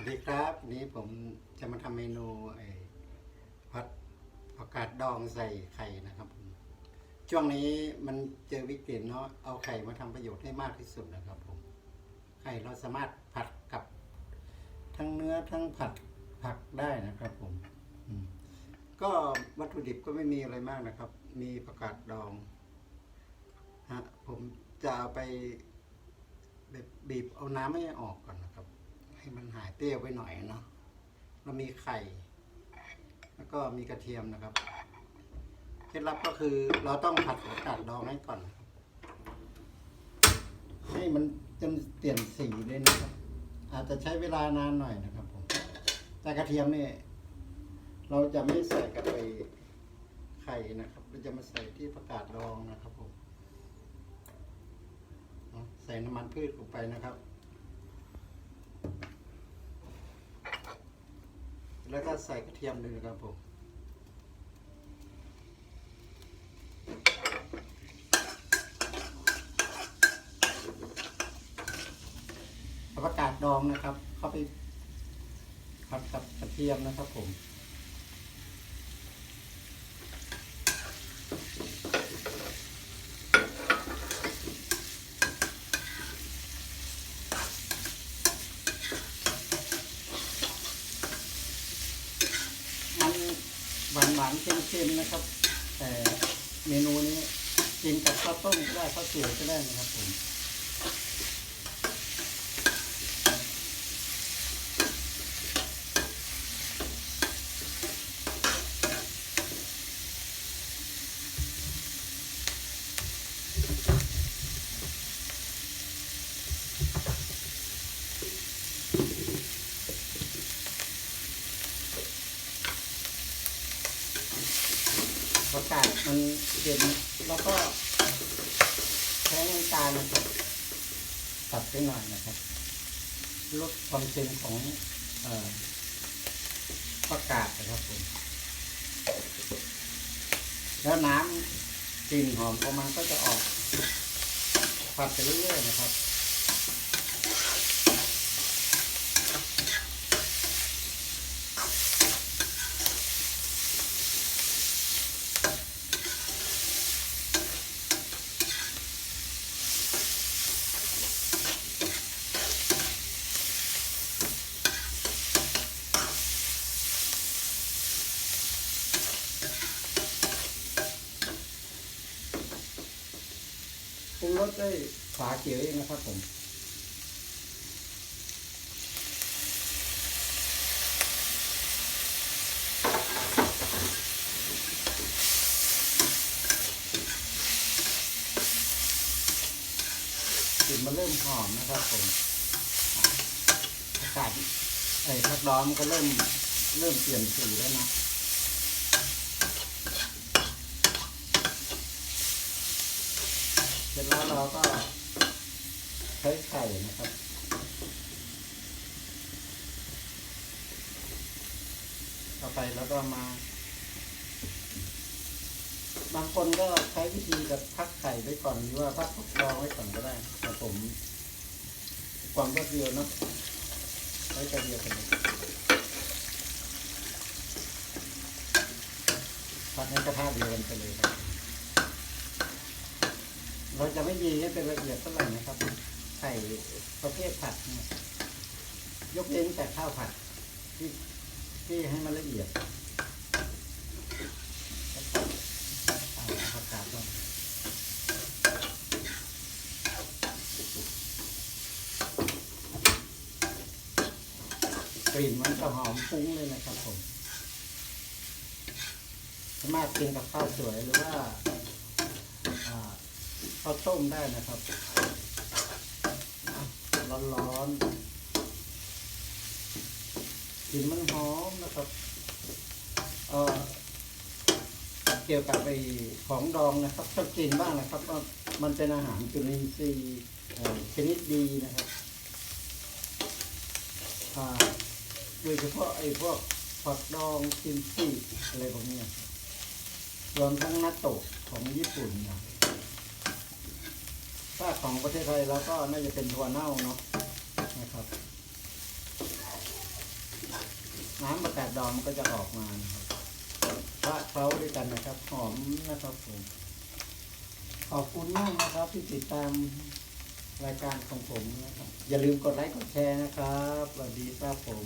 สวัสดีครับวันนี้ผมจะมาทำเมนูไอ้ผัดผักกาดดองใส่ไข่นะครับผมช่วงนี้มันเจอวิกฤตเนาะเอาไข่มาทำประโยชน์ให้มากที่สุดนะครับผมไข่เราสามารถผัดกับ ทั้งเนื้อทั้งผัดผักได้นะครับผมอืมก็วัตถุดิบก็ไม่มีอะไรมากนะครับ มีผักกาดดองฮะผมจะเอาไปแบบบีบเอาน้ำให้ออกก่อนนะครับายเปรี้ยวไปหน่อยเนาะแล้วมีไข่ แล้วก็มีกระเทียมนะครับ เคล็ดลับก็คือเราต้องผัดผักกาดดองให้ก่อน ให้มันจนเปลี่ยนสีเลยนะครับ อาจจะใช้เวลานานหน่อยนะครับผม แต่กระเทียมเนี่ยเราจะไม่ใส่กับไปไข่นะครับ เราจะมาใส่ที่ผักกาดดองนะครับผม ใส่น้ำมันพืชลงไปนะครับ แล้วก็ใส่กระเทียมด้วยนะครับผมประกาศดองนะครับ เข้าไปผัดกับกระเทียมนะครับผม มันหวานหวานเค็มๆนะครับ แต่เมนูนี้กินกับข้าวต้มก็ได้ข้าวสวยก็ได้นะครับผม ประกาศมันเย็นแล้วก็ใช้น้ำตาลนะครับตัดไปหน่อยนะครับลดความเค็มของอ่อประกาศนะครับผมแล้วน้ำกลิ่นหอมของมันก็จะออกผัดไปเรื่อยๆนะครับ รุงรสด้วยฝาเขียวเองนะครับผมกลิ่นมันเริ่มหอมนะครับผมอากาศไอ้พักดองก็เริ่มเริ่มเปลี่ยนสีแล้วนะ เสร็จแล้วเราก็ใช้ไข่นะครับต่อไปแล้วก็มา บางคนก็ใช้วิธีแบบพักไข่ไว้ก่อนหรือว่าพักรองไว้ก่อนก็ได้แต่ผมความรวดเร็วนะไว้กระเดียวกันพักให้กระทะเดียวกันไปเลยครับ เราจะไม่ยีให้เป็นละเอียดเท่าไหร่นะครับ ไข่ประเภทผัดเนี่ยยกเว้นแต่ข้าวผัดที่ที่ให้มันละเอียดเอาผักกาดลงกลิ่นมันจะหอมฟุ้งเลยนะครับผม สามารถกินกับข้าวสวยหรือว่า อ่าข้าวต้มได้นะครับร้อนๆกลิ่นมันหอมนะครับเอ่อเกี่ยวกับไอของดองนะครับต้องกินบ้างนะครับว่ามันเป็นอาหารจุลินทรีย์ชนิดดีนะครับโดยเฉพาะไอ้พวกผักดองกิมจิอะไรพวกนี้รวมทั้งนัตโตะของญี่ปุ่นนะ ถ้าของประเทศไทยเราก็น่าจะเป็นถั่วเน่าเนาะนะครับ น้ำประกาศดองมันก็จะออกมานะครับพระเค้าด้วยกันนะครับ หอมนะครับผมขอบคุณมากนะครับที่ติดตามรายการของผมนะครับ อย่าลืมกดไลค์กดแชร์นะครับสวัสดีครับผม